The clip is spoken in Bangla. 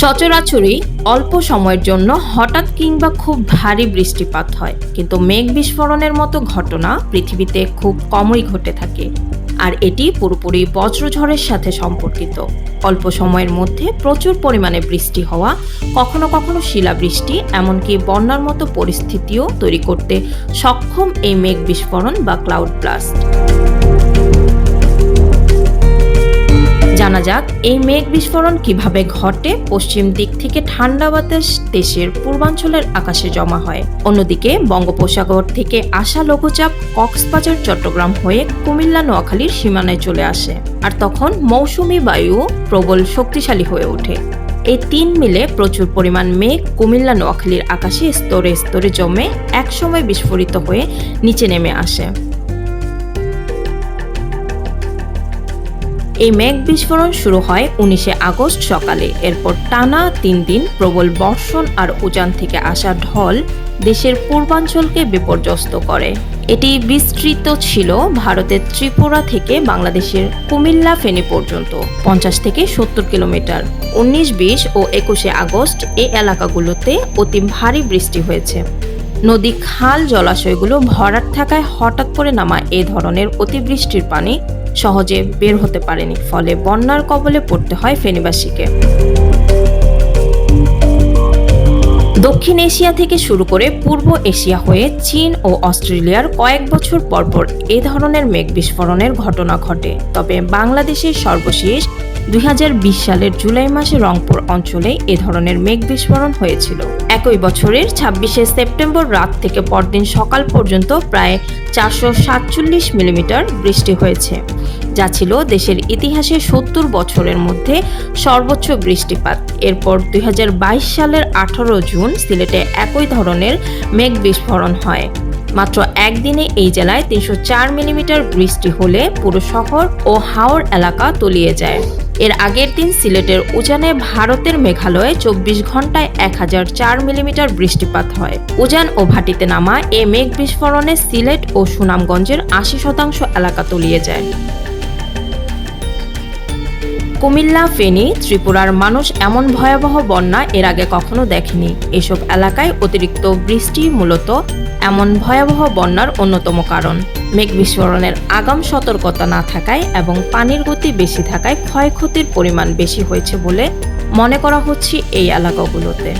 সচরাচরই অল্প সময়ের জন্য হঠাৎ কিংবা খুব ভারী বৃষ্টিপাত হয়। কিন্তু মেঘ বিস্ফোরণের মতো ঘটনা পৃথিবীতে খুব কমই ঘটে থাকে। আর এটি পুরোপুরি বজ্রঝড়ের সাথে সম্পর্কিত। অল্প সময়ের মধ্যে প্রচুর পরিমাণে বৃষ্টি হওয়া, কখনো কখনো শিলাবৃষ্টি, এমনকি বন্যার মতো পরিস্থিতিও তৈরি করতে সক্ষম এই মেঘ বিস্ফোরণ বা ক্লাউড ব্লাস্ট। জানা যাক এই মেঘ বিস্ফোরণ কীভাবে ঘটে? পশ্চিম দিক থেকে ঠান্ডা বাতাস দেশের পূর্বাঞ্চলের আকাশে জমা হয়। অন্যদিকে, বঙ্গোপসাগর থেকে আসা লঘুচাপ কক্সবাজার, চট্টগ্রাম হয়ে কুমিল্লা, নোয়াখালীর সীমানায় চলে আসে। আর তখন মৌসুমি বায়ু প্রবল শক্তিশালী হয়ে ওঠে। এই তিন মিলে প্রচুর পরিমাণ মেঘ কুমিল্লা, নোয়াখালীর আকাশে স্তরে স্তরে জমে একসময় বিস্ফোরিত হয়ে নিচে নেমে আসে। এই মেঘ বিস্ফোরণ শুরু হয় উনিশে আগস্ট সকালে। এরপর টানা তিন দিন প্রবল বর্ষণ আর উজান থেকে আসা ঢল দেশের পূর্বাঞ্চলকে বিপর্যস্ত করে। এটি বিস্তৃত ছিল ভারতের ত্রিপুরা থেকে বাংলাদেশের কুমিল্লা ফেনী পর্যন্ত, পঞ্চাশ থেকে সত্তর কিলোমিটার। উনিশ বিশ ও একুশে আগস্ট এই এলাকাগুলোতে অতি ভারী বৃষ্টি হয়েছে। নদী খাল জলাশয়গুলো ভরাট থাকায় হঠাৎ করে নামা এ ধরনের অতিবৃষ্টির পানি সহজে বের হতে পারেনি, ফলে বন্যার কবলে পড়তে হয় ফেনীবাসীকে। দক্ষিণ এশিয়া থেকে শুরু করে পূর্ব এশিয়া হয়ে চীন ও অস্ট্রেলিয়ার কয়েক বছর পরপর এ ধরনের মেঘ বিস্ফোরণের ঘটনা ঘটে। তবে বাংলাদেশের সর্বশেষ দুই হাজার বিশ সালের জুলাই মাসে রংপুর অঞ্চলে এ ধরনের মেঘ বিস্ফোরণ হয়েছিল। একই বছরের ছাব্বিশে সেপ্টেম্বর রাত থেকে পরদিন সকাল পর্যন্ত প্রায় চারশো সাতচল্লিশ মিলিমিটার বৃষ্টি হয়েছে। যা ছিল দেশের ইতিহাসে সত্তর বছরের মধ্যে সর্বোচ্চ বৃষ্টিপাত। এরপর দুই হাজার বাইশ সালের আঠারো জুন সিলেটে একই ধরনের মেঘ বিস্ফোরণ হয়। মাত্র একদিনে এই জেলায় তিনশো চার মিলিমিটার বৃষ্টি হলে পুরো শহর ও হাওর এলাকা তলিয়ে যায়। এর আগের দিন সিলেটের উজানে ভারতের মেঘালয়ে চব্বিশ ঘন্টায় এক হাজার চার মিলিমিটার বৃষ্টিপাত হয়। উজান ও ভাটিতে নামা এ মেঘ বিস্ফোরণে সিলেট ও সুনামগঞ্জের আশি শতাংশ এলাকা তলিয়ে যায়। কুমিল্লা, ফেনী, ত্রিপুরার মানুষ এমন ভয়াবহ বন্যা এর আগে কখনো দেখেনি। এসব এলাকায় অতিরিক্ত বৃষ্টি মূলত এমন ভয়াবহ বন্যার অন্যতম কারণ। মেঘ বিস্ফোরণের আগাম সতর্কতা না থাকায় এবং পানির গতি বেশি থাকায় ক্ষয়ক্ষতির পরিমাণ বেশি হয়েছে বলে মনে করা হচ্ছে এই এলাকাগুলোতে।